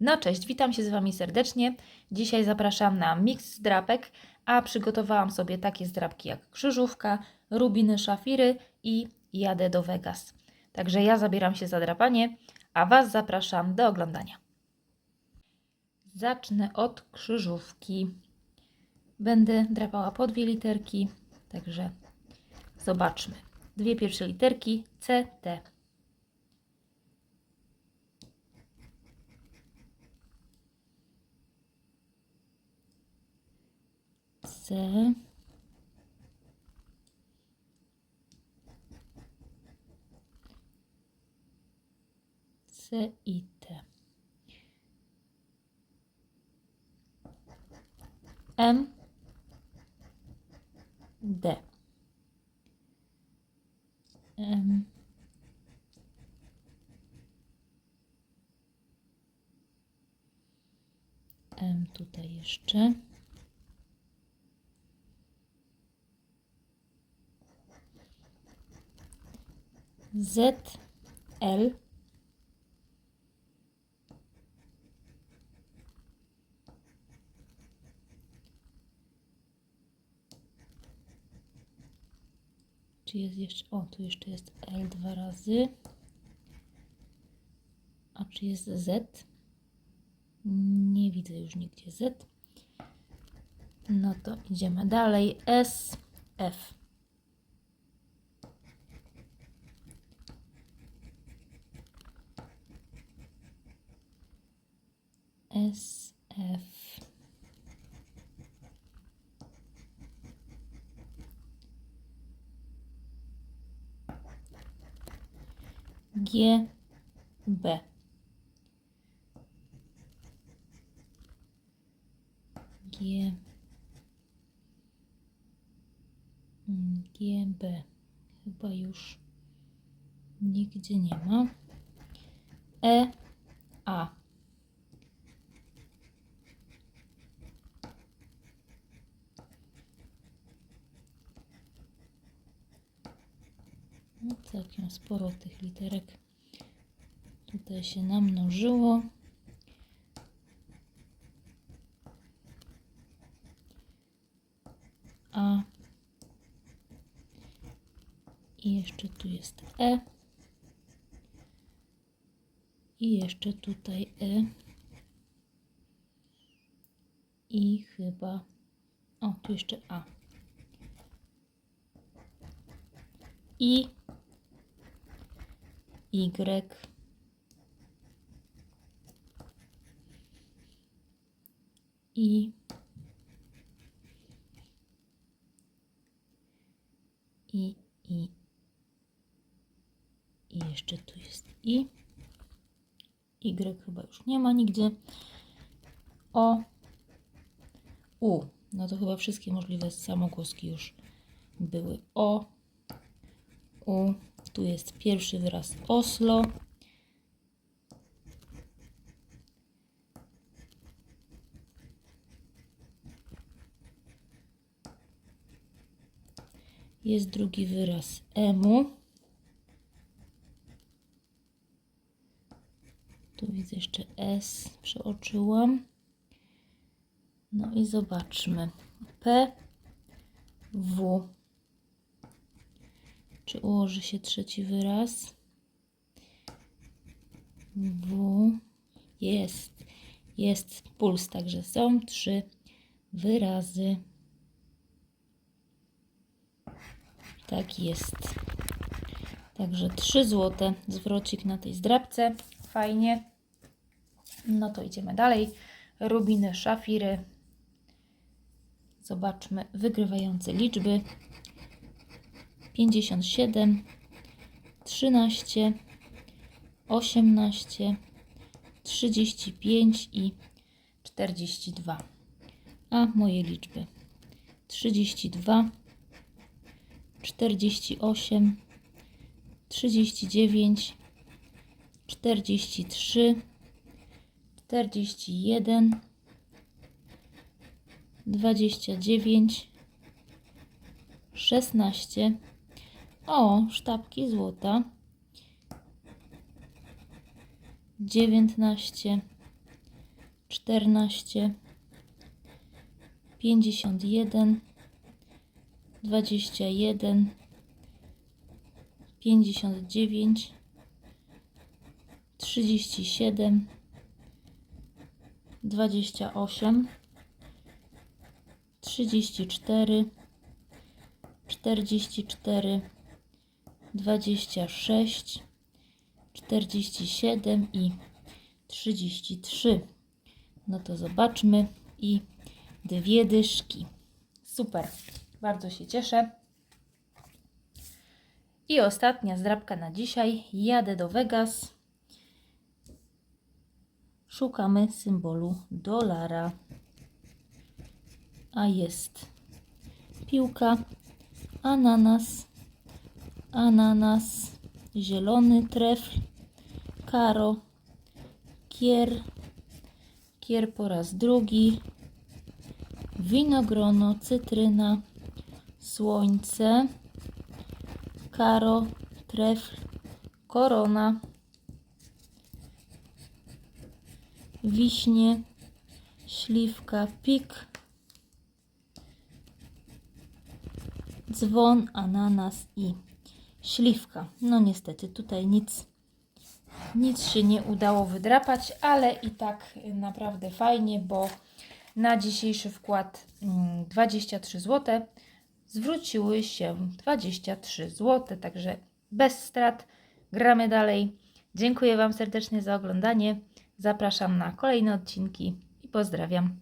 No cześć, witam się z Wami serdecznie. Dzisiaj zapraszam na miks zdrapek, a przygotowałam sobie takie zdrapki jak krzyżówka, rubiny szafiry i jadę do Vegas. Także ja zabieram się za drapanie, a Was zapraszam do oglądania. Zacznę od krzyżówki. Będę drapała po dwie literki, także zobaczmy. Dwie pierwsze literki C, T. C. C i T. M. D. M. M tutaj jeszcze. Z, L, Czy jest jeszcze. O, tu jeszcze jest L dwa razy. A czy jest Z? Nie widzę już nigdzie Z. No to idziemy dalej. S, F. S, F. G, B. G, G, B. Chyba już nigdzie nie ma. E, A. No, całkiem sporo tych literek tutaj się namnożyło. A i jeszcze tu jest E. I jeszcze tutaj E. I chyba. O, tu jeszcze A. I Y. I. I, i. I jeszcze tu jest I. Y chyba już nie ma nigdzie. O. U. No to chyba wszystkie możliwe samogłoski już były. O. U. Tu jest pierwszy wyraz Oslo. Jest drugi wyraz emu. Tu widzę jeszcze S, przeoczyłam. No i zobaczmy. P, W. Czy ułoży się trzeci wyraz? W. Jest. Jest puls, także są trzy wyrazy. Tak jest. Także 3 złote zwrocik na tej zdrabce. Fajnie. No to idziemy dalej. Rubiny, szafiry. Zobaczmy wygrywające liczby. 57, 13, 18, 35 i 42. A moje liczby 32, 48, 39, 43, 41, 29, 16. O, sztabki złota. 19, czternaście, pięćdziesiąt jeden, dwadzieścia jeden, pięćdziesiąt dziewięć, trzydzieści siedem, dwadzieścia osiem, trzydzieści cztery, czterdzieści cztery, dwadzieścia sześć, czterdzieści siedem i trzydzieści trzy. No to zobaczmy i dwie dyszki. Super, bardzo się cieszę. I ostatnia zdrabka na dzisiaj. Jadę do Vegas. Szukamy symbolu dolara. A jest piłka, ananas, ananas, zielony trefl, karo, kier, kier po raz drugi, winogrono, cytryna, słońce, karo, trefl, korona, wiśnie, śliwka, pik, dzwon, ananas i śliwka. No niestety tutaj nic, nic się nie udało wydrapać, ale i tak naprawdę fajnie, bo na dzisiejszy wkład mm, 23 zł zwróciły się 23 zł, także bez strat. Gramy dalej. Dziękuję Wam serdecznie za oglądanie. Zapraszam na kolejne odcinki i pozdrawiam.